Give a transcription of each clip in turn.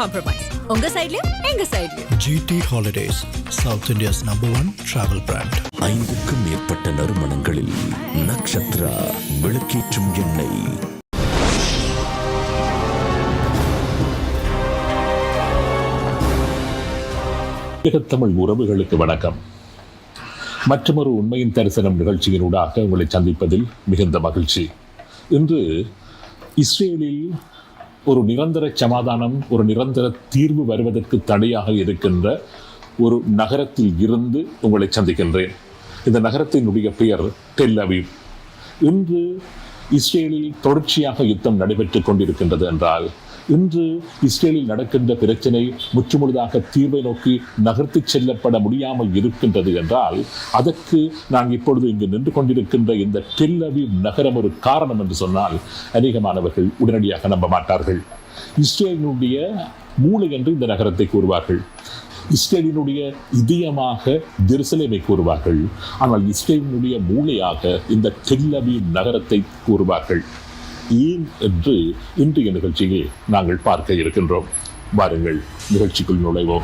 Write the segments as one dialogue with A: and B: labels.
A: Compromise உங்க சைடுலயும் எங்க சைடுலயும்
B: GT Holidays, South India's number one travel brand.
C: ஐந்துக்கும் மேற்பட்ட நறுமணங்களில் நக்ஷத்ரா விளக்கேற்றும் எண்ணெய்.
D: தமிழ் உறவுகளுக்கு வணக்கம். மற்றொரு உண்மையின் தரிசனம் நிகழ்ச்சியினூடாக உங்களை சந்திப்பதில் மிகுந்த மகிழ்ச்சி. இன்று இஸ்ரேலில் ஒரு நிரந்தர சமாதானம் ஒரு நிரந்தர தீர்வு வருவதற்கு தடையாக இருக்கின்ற ஒரு நகரத்தில் இருந்து உங்களை சந்திக்கின்றேன். இந்த நகரத்தினுடைய பெயர் டெல் அவீவ். இன்று இஸ்ரேலில் தொடர்ச்சியாக யுத்தம் நடைபெற்றுக் கொண்டிருக்கின்றது என்றால் இன்று இஸ்ரேலில் நடக்கின்ற பிரச்சனை முற்றுமுழுதாக தீர்வை நோக்கி நகர்த்திச் செல்லப்பட முடியாமல் இருக்கின்றது என்றால் அதற்கு நான் இப்பொழுது இங்கு நின்று கொண்டிருக்கின்ற இந்த டெல்லவி நகரம் ஒரு காரணம் என்று சொன்னால் அநேகமானவர்கள் உடனடியாக நம்ப மாட்டார்கள். இஸ்ரேலினுடைய மூளை என்று இந்த நகரத்தை கூறுவார்கள். இஸ்ரேலினுடைய இதயமாக ஜெருசலேமை கூறுவார்கள். ஆனால் இஸ்ரேலினுடைய மூளையாக இந்த டெல்லவி நகரத்தை கூறுவார்கள். ஏன் என்று இன்றைய நிகழ்ச்சியை நாங்கள் பார்க்க இருக்கின்றோம். வாருங்கள் நிகழ்ச்சிக்குள் நுழைவோம்.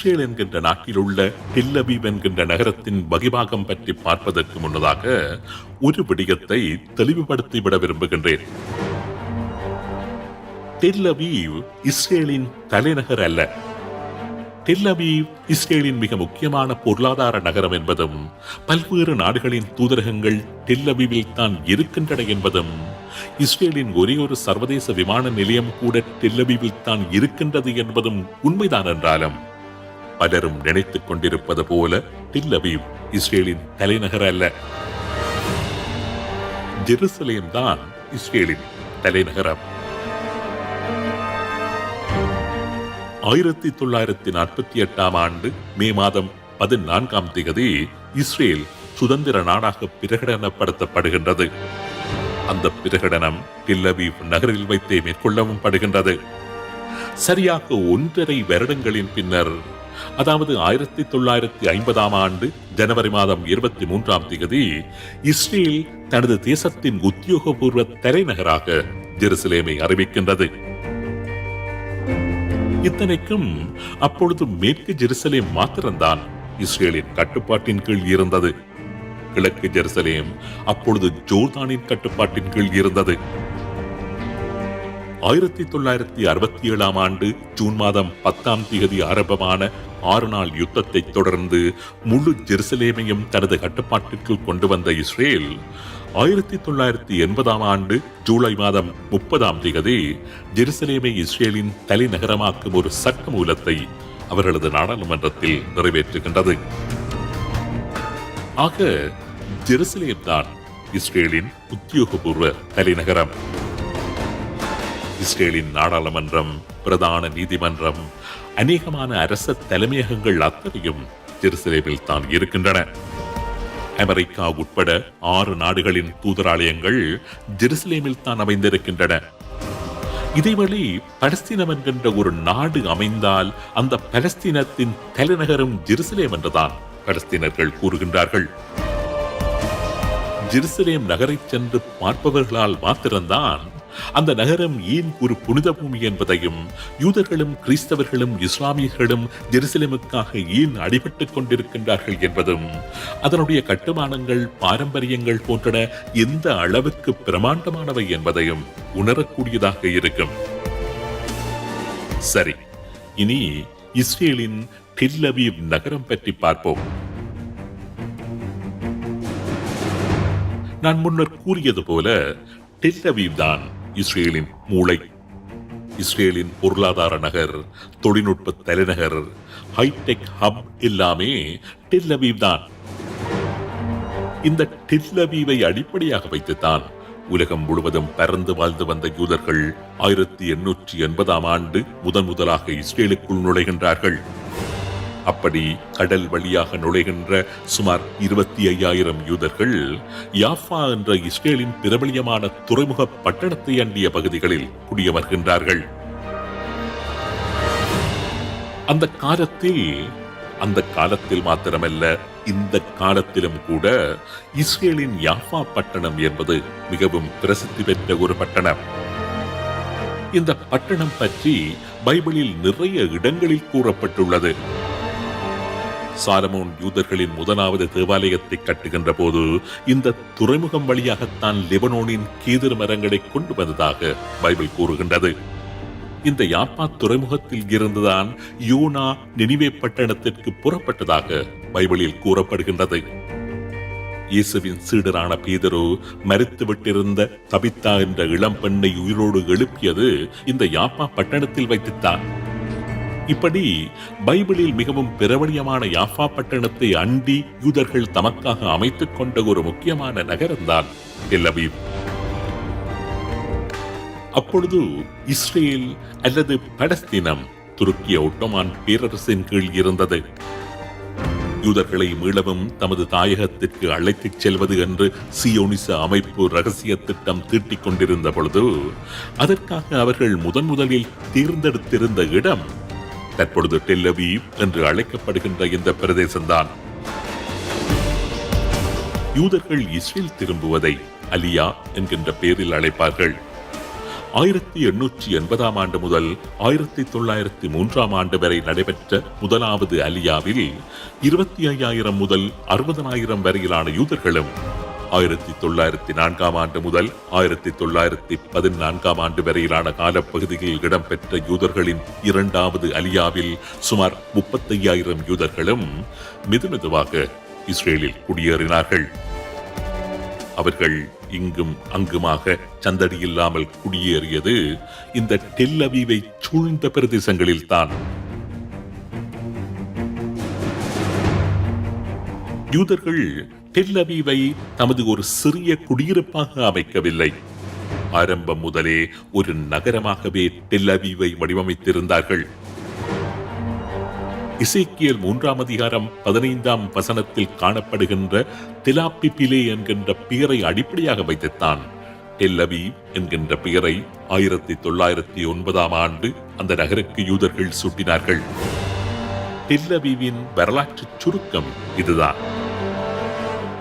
D: இஸ்ரேல் என்கின்ற நாட்டில் உள்ள டெல்லபீப் என்கின்ற நகரத்தின் வகிபாகம் பற்றி பார்ப்பதற்கு முன்னதாக ஒரு விடயத்தை தெளிவுபடுத்தி விட விரும்புகின்றேன். டெல்லபீவ் இஸ்ரேலின் தலைநகர் அல்ல. டெல்லபீவ் இஸ்ரேலின் மிக முக்கியமான பொருளாதார நகரம் என்பதும் பல்வேறு நாடுகளின் தூதரகங்கள் டெல்லபீவில் தான் இருக்கின்றன என்பதும் இஸ்ரேலின் ஒரே ஒரு சர்வதேச விமான நிலையம் கூட டெல்லபீவில் தான் இருக்கின்றது என்பதும் உண்மைதான் என்றாலும் பலரும் நினைத்துக் கொண்டிருப்பது போல டில்லபீவ் இஸ்ரேலின் தலைநகர் அல்ல. ஜெருசலேம் தான் இஸ்ரேலின் தலைநகரம். ஆயிரத்தி தொள்ளாயிரத்தி நாற்பத்தி எட்டாம் ஆண்டு மே மாதம் பதினான்காம் தேதி இஸ்ரேல் சுதந்திர நாடாக பிரகடனப்படுத்தப்படுகின்றது. அந்த பிரகடனம் டில்லபீவ் நகரில் வைத்தே மேற்கொள்ளவும் படுகின்றது. சரியாக ஒன்றரை வருடங்களின் பின்னர் அதாவது ஆயிரத்தி தொள்ளாயிரத்தி ஐம்பதாம் ஆண்டு ஜனவரி மாதம் இருபத்தி மூன்றாம் தேதி இஸ்ரேல் தனது தேசத்தின் உத்தியோகபூர்வ தலைநகராக ஜெருசலேமை அறிவிக்கின்றது. இத்தனைக்கும் அப்பொழுது மேற்கு ஜெருசலேம் மாத்திரம்தான் இஸ்ரேலின் கட்டுப்பாட்டின் கீழ் இருந்தது. கிழக்கு ஜெருசலேம் அப்பொழுது ஜோர்தானின் கட்டுப்பாட்டின் கீழ் இருந்தது. ஆயிரத்தி தொள்ளாயிரத்தி அறுபத்தி ஏழாம் ஆண்டு ஜூன் மாதம் பத்தாம் தேதி ஆரம்பமான ஆறு நாள் யுத்தத்தை தொடர்ந்து முழு ஜெருசலேமையும் தனது கட்டுப்பாட்டிற்குள் கொண்டு வந்த இஸ்ரேல் ஆயிரத்தி தொள்ளாயிரத்தி எண்பதாம் ஆண்டு ஜூலை மாதம் முப்பதாம் தேதி ஜெருசலேமை இஸ்ரேலின் தலைநகரமாக்கும் ஒரு சட்டமூலத்தை அவர்களது நாடாளுமன்றத்தில் நிறைவேற்றுகின்றது. ஆக ஜெருசலேம் தான் இஸ்ரேலின் உத்தியோகபூர்வ தலைநகரம். இஸ்ரேலின் நாடாளுமன்றம் பிரதான நீதிமன்றம் அநேகமான அரச தலைமையகங்கள் அத்தனையும் ஜெருசலேமில் தான் இருக்கின்றன. அமெரிக்கா உட்பட ஆறு நாடுகளின் தூதராலயங்கள் ஜெருசலேமில் தான் அமைந்திருக்கின்றன. இதேவழி பலஸ்தீனம் என்கின்ற ஒரு நாடு அமைந்தால் அந்த பலஸ்தீனத்தின் தலைநகரம் ஜெருசலேம் என்றுதான் பலஸ்தீனர்கள் கூறுகின்றார்கள். ஜெருசலேம் நகரை சென்று பார்ப்பவர்களால் மாத்திரம்தான் அந்த நகரம் ஏன் ஒரு புனித பூமி என்பதையும் யூதர்களும் கிறிஸ்தவர்களும் இஸ்லாமியர்களும் ஜெருசலேமுக்காக ஏன் அடிபட்டுக் கொண்டிருக்கின்றார்கள் என்பதும் அதனுடைய கட்டுமானங்கள் பாரம்பரியங்கள் போன்றன எந்த அளவுக்கு பிரமாண்டமானவை என்பதையும் உணரக்கூடியதாக இருக்கும். சரி இனி இஸ்ரேலின் டில்லபீவ் நகரம் பற்றி பார்ப்போம். நான் முன்னர் கூறியது போல டெல்லவீவ் தான் இஸ்ரேலின் மூளை. இஸ்ரேலின் பொருளாதார நகர் தொழில்நுட்ப தலைநகர் ஹைடெக் ஹப் எல்லாமே டெல்லவீவ் தான். இந்த டெல்லவீவை அடிப்படையாக வைத்துத்தான் உலகம் முழுவதும் பறந்து வாழ்ந்து வந்த யூதர்கள் ஆயிரத்தி எண்ணூற்றி எண்பதாம் ஆண்டு முதன் முதலாக இஸ்ரேலுக்குள் நுழைகின்றார்கள். அப்படி கடல் வழியாக நுழைகின்ற சுமார் இருபத்தி ஐயாயிரம் யூதர்கள் யாஃபா என்ற இஸ்ரேலின் பிரபலியமான துறைமுக பட்டணத்தை அண்டிய பகுதிகளில் குடியமர்கின்றார்கள். அந்த காலத்தில் அந்த காலத்தில் மாத்திரமல்ல இந்த காலத்திலும் கூட இஸ்ரேலின் யாஃபா பட்டணம் என்பது மிகவும் பிரசித்தி பெற்ற ஒரு பட்டணம். இந்த பட்டணம் பற்றி பைபிளில் நிறைய இடங்களில் கூறப்பட்டுள்ளது. சாலமோன் யூதர்களின் முதலாவது தேவாலயத்தை கட்டுகின்ற போது இந்த துறைமுகம் வழியாகத்தான் லெபனோனின் கேதிர் மரங்களை கொண்டு வந்ததாக பைபிள் கூறுகின்றது. இந்த யாப்பா துறைமுகத்தில் இருந்துதான் யோனா நினிவே பட்டணத்திற்கு புறப்பட்டதாக பைபிளில் கூறப்படுகின்றது. இயேசுவின் சீடரான பீதரு மறித்துவிட்டிருந்த தபித்தா என்ற இளம் பெண்ணை உயிரோடு எழுப்பியது இந்த யாப்பா பட்டணத்தில் வைத்துத்தான். இப்படி பைபிளில் மிகவும் பிரபலியமான யாஃபா பட்டணத்தை அண்டி யூதர்கள் தமக்காக அமைத்துக் கொண்ட ஒரு முக்கியமான நகரம்தான் டெல்லவீவ் அப்பொழுது இஸ்ரேல் அல்லது பலஸ்தீனம் துருக்கிய ஒட்டோமான் பேரரசின் கீழ் இருந்தது. யூதர்களை மீளவும் தமது தாயகத்திற்கு அழைத்துச் செல்வது என்று சியோனிச அமைப்பு ரகசிய திட்டம் தீட்டிக் கொண்டிருந்த பொழுது அதற்காக அவர்கள் முதன் முதலில் தேர்ந்தெடுத்திருந்த இடம் தற்பொழுது டெல்லவி என்று அழைக்கப்படுகின்ற இந்த பிரதேசம்தான். யூதர்கள் இஸ்ரேல் திரும்புவதை அலியா என்கின்ற பெயரில் அழைப்பார்கள். ஆயிரத்தி எண்ணூற்றி எண்பதாம் ஆண்டு முதல் ஆயிரத்தி தொள்ளாயிரத்தி மூன்றாம் ஆண்டு வரை நடைபெற்ற முதலாவது அலியாவில் இருபத்தி ஐயாயிரம் முதல் அறுபதனாயிரம் வரையிலான யூதர்களும் ஆயிரத்தி தொள்ளாயிரத்தி நான்காம் ஆண்டு முதல் ஆயிரத்தி தொள்ளாயிரத்தி பதினான்காம் ஆண்டு வரையிலான காலப்பகுதியில் இடம்பெற்ற யூதர்களின் இரண்டாவது அலியாவில் சுமார் முப்பத்தையாயிரம் யூதர்களும் மெதுமெதுவாக இஸ்ரேலில் குடியேறினார்கள். அவர்கள் இங்கும் அங்குமாக சந்தடி இல்லாமல் குடியேறியது இந்த டெல்லவீவை சூழ்ந்த பிரதேசங்களில்தான் யூதர்கள் டெல்லவீவை தமது ஒரு சிறிய குடியிருப்பாக அமைக்கவில்லை. ஆரம்பம் முதலே ஒரு நகரமாகவே டெல்லவீவை வடிவமைத்திருந்தார்கள். இசைக்கியல் மூன்றாம் அதிகாரம் பதினைந்தாம் வசனத்தில் காணப்படுகின்ற திலாப்பிபிலே என்கின்ற பெயரை அடிப்படையாக வைத்துத்தான். டெல்லவி என்கின்ற பெயரை ஆயிரத்தி தொள்ளாயிரத்தி ஒன்பதாம் ஆண்டு அந்த நகருக்கு யூதர்கள் சூட்டினார்கள். டெல்லவிவின் வரலாற்று சுருக்கம் இதுதான்.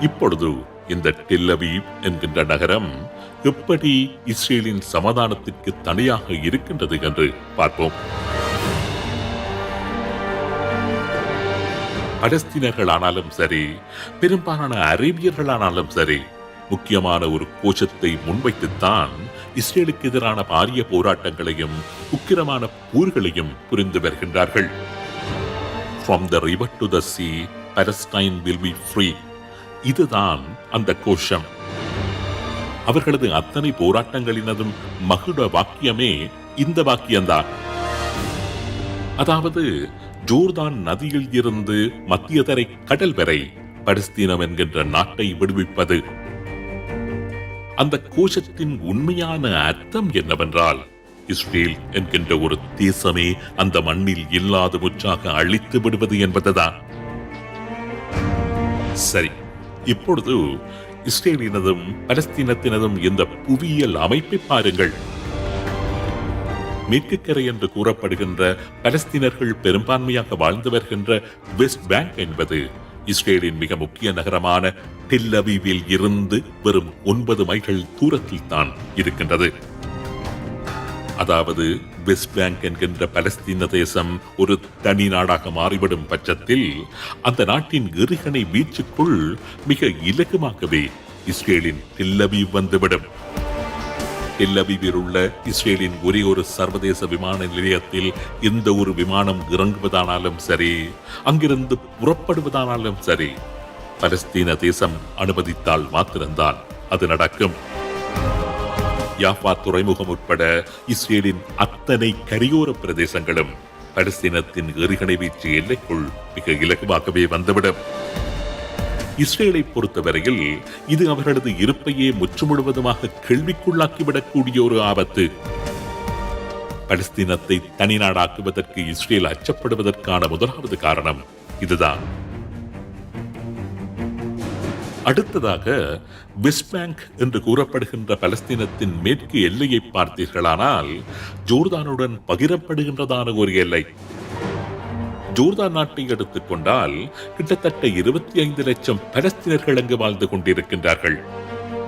D: இப்பொழுது இந்த டெல்லவீவ் என்கின்ற நகரம் எப்படி இஸ்ரேலின் சமாதானத்திற்கு தனியாக இருக்கின்றது என்று பார்ப்போம். பலஸ்தீனர்களானாலும் சரி பெரும்பாலான அரேபியர்களானாலும் சரி முக்கியமான ஒரு கோஷத்தை முன்வைத்துத்தான் இஸ்ரேலுக்கு எதிரான பாரிய போராட்டங்களையும் உக்கிரமான போர்களையும் புரிந்து வருகின்றார்கள். From the river to the sea Palestine will be free இதுதான் அந்த கோஷம். அவர்களது அத்தனை போராட்டங்களினதும் மகுட வாக்கியமே இந்த வாக்கியம்தான் அதாவது ஜோர்தான் நதியில் இருந்து மத்தியதரை கடல் வரை பலஸ்தீனம் என்கின்ற நாட்டை விடுவிப்பது. அந்த கோஷத்தின் உண்மையான அர்த்தம் என்னவென்றால் இஸ்ரேல் என்கின்ற ஒரு தேசமே அந்த மண்ணில் இல்லாத முற்றாக அழித்து விடுவது என்பதுதான். சரி இப்பொழுது இஸ்ரேலினதும் பலஸ்தீனத்தினதும் இந்த புவியியல் அமைப்பை பாருங்கள். மேற்கு கரை என்று கூறப்படுகின்ற பலஸ்தீனர்கள் பெரும்பான்மையாக வாழ்ந்து வருகின்ற வெஸ்ட் பேங்க் என்பது இஸ்ரேலின் மிக முக்கிய நகரமான டெல்லவீவில் இருந்து வெறும் ஒன்பது மைல்கள் தூரத்தில் தான் இருக்கின்றது. அதாவது வெஸ்ட் பேங்க் என்கின்ற பலஸ்தீன தேசம் ஒரு தனி நாடாக மாறிவிடும் பட்சத்தில் அந்த நாட்டின் எரிகணை வீச்சுக்குள் மிக இலகுமாகவே இஸ்ரேலின் டெல்லவீவ் வந்துவிடும். டெல்லவீவில் உள்ள இஸ்ரேலின் ஒரே ஒரு சர்வதேச விமான நிலையத்தில் எந்த ஒரு விமானம் இறங்குவதானாலும் சரி அங்கிருந்து புறப்படுவதானாலும் சரி பலஸ்தீன தேசம் அனுமதித்தால் மாத்திரம்தான் அது நடக்கும். யாஃபா துறைமுகம் உட்பட இஸ்ரேலின் அத்தனை கரையோர பிரதேசங்களும் பலஸ்தீனத்தின் எறிகணை வீச்சு எல்லைக்குள் மிக இலகுவாகவே வந்துவிடும். இஸ்ரேலை பொறுத்தவரையில் இது அவர்களது இருப்பையே முற்றுமுழுவதுமாக கேள்விக்குள்ளாக்கிவிடக்கூடிய ஒரு ஆபத்து. பலஸ்தீனத்தை தனிநாடாக்குவதற்கு இஸ்ரேல் அச்சப்படுவதற்கான முதலாவது காரணம் இதுதான். அடுத்ததாக வெஸ்ட் பேங்க் என்று கூறப்படுகின்ற பலஸ்தீனத்தின் மேற்கு எல்லையை பார்த்தீர்களானால் ஜோர்தானுடன் பகிரப்படுகின்றதான ஒரு எல்லை. ஜோர்தான் நாட்டை எடுத்துக்கொண்டால் கிட்டத்தட்ட இருபத்தி ஐந்து லட்சம் பலஸ்தீனர்கள் அங்கு வாழ்ந்து கொண்டிருக்கின்றார்கள்.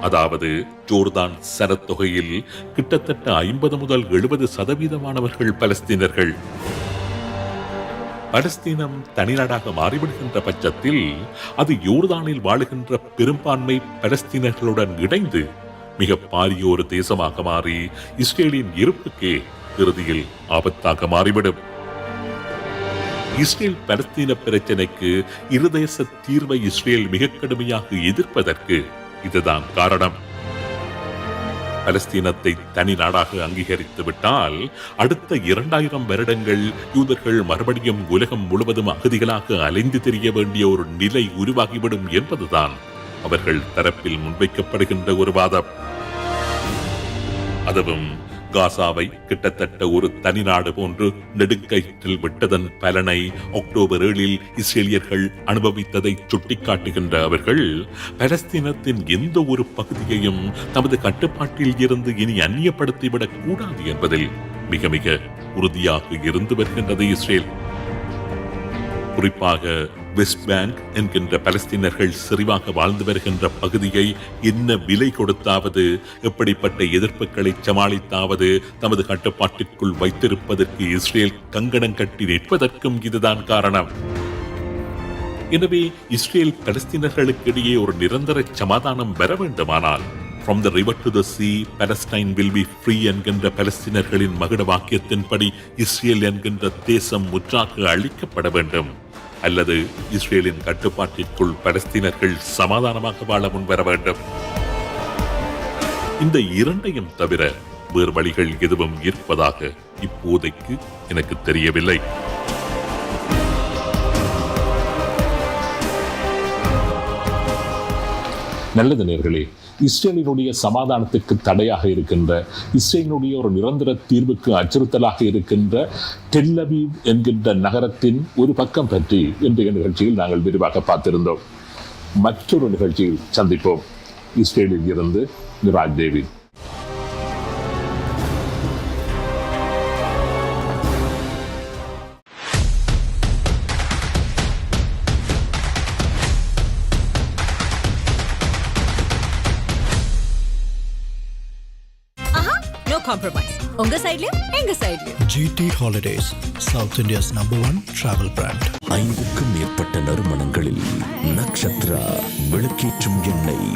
D: அதாவது ஜோர்தான் சனத்தொகையில் கிட்டத்தட்ட ஐம்பது முதல் எழுபது சதவீதமானவர்கள் பலஸ்தீனர்கள். பலஸ்தீனம் தனிநாடாக மாறிவிடுகின்ற பட்சத்தில் அது யோர்தானில் வாழுகின்ற பெரும்பான்மை பலஸ்தீனர்களுடன் இணைந்து மிக பாரிய ஒரு தேசமாக மாறி இஸ்ரேலின் இருப்புக்கே இறுதியில் ஆபத்தாக மாறிவிடும். இஸ்ரேல் பலஸ்தீன பிரச்சனைக்கு இருதேச தீர்வை இஸ்ரேல் மிக கடுமையாக எதிர்ப்பதற்கு இதுதான் காரணம். பலஸ்தீனத்தை தனி நாடாக அங்கீகரித்து விட்டால் அடுத்த இரண்டாயிரம் வருடங்கள் யூதர்கள் மறுபடியும் உலகம் முழுவதும் அகதிகளாக அலைந்து தெரிய வேண்டிய ஒரு நிலை உருவாகிவிடும் என்பதுதான் அவர்கள் தரப்பில் முன்வைக்கப்படுகின்ற ஒரு வாதம். அதுவும் காசாவை கிட்டத்தட்ட ஒரு தனி நாடு போன்று நெடுங்கயிற்றில் விட்டதன் பலனை அக்டோபர் ஏழில் இஸ்ரேலியர்கள் அனுபவித்ததை சுட்டிக்காட்டுகின்ற அவர்கள் பலஸ்தீனத்தின் எந்த ஒரு பகுதியையும் தமது கட்டுப்பாட்டில் இருந்து இனி அந்நியப்படுத்திவிடக் கூடாது என்பதில் மிக மிக உறுதியாக இருந்து வருகின்றது இஸ்ரேல். குறிப்பாக வெஸ்ட் பேங்க் என்கின்ற பலஸ்தீனர்கள் செறிவாக வாழ்ந்து வருகின்ற பகுதியை என்ன விலை கொடுத்தாவது எப்படிப்பட்ட எதிர்ப்புகளை சமாளித்தாவது தமது கட்டுப்பாட்டிற்குள் வைத்திருப்பதற்கு இஸ்ரேல் கங்கணம் கட்டி நிற்பதற்கும் இதுதான் காரணம். எனவே இஸ்ரேல் பலஸ்தீனர்களுக்கு இடையே ஒரு நிரந்தர சமாதானம் வர வேண்டுமானால் from the river to the sea Palestine will be free என்கின்ற பலஸ்தீனர்களின் மகுட வாக்கியத்தின்படி இஸ்ரேல் என்கின்ற தேசம் முற்றாக அழிக்கப்பட வேண்டும். அல்லது இஸ்ரேலின் கட்டுப்பாட்டிற்குள் பலஸ்தீனர்கள் சமாதானமாக வாழ முன்வர வேண்டும். இந்த இரண்டையும் தவிர வேறு வழிகள் எதுவும் இருப்பதாக இப்போதைக்கு எனக்கு தெரியவில்லை. நல்லது நேர்களே இஸ்ரேலினுடைய சமாதானத்துக்கு தடையாக இருக்கின்ற இஸ்ரேலினுடைய ஒரு நிரந்தர தீர்வுக்கு அச்சுறுத்தலாக இருக்கின்ற டெல்லபீவ் என்கின்ற நகரத்தின் ஒரு பக்கம் பற்றி இன்றைய நிகழ்ச்சியில் நாங்கள் விரிவாக பார்த்திருந்தோம். மற்றொரு நிகழ்ச்சியில் சந்திப்போம். இஸ்ரேலில் இருந்து நிராஜ் தேவி
A: காம்ப்ரமைஸ் உங்க சைடுலயும் எங்க சைடுலயும்
B: GT Holidays, South India's number one travel brand.
C: ஐந்துக்கும் மேற்பட்ட நறுமணங்களில் நக்ஷத்ரா விளக்கேற்றும் எண்ணெய்.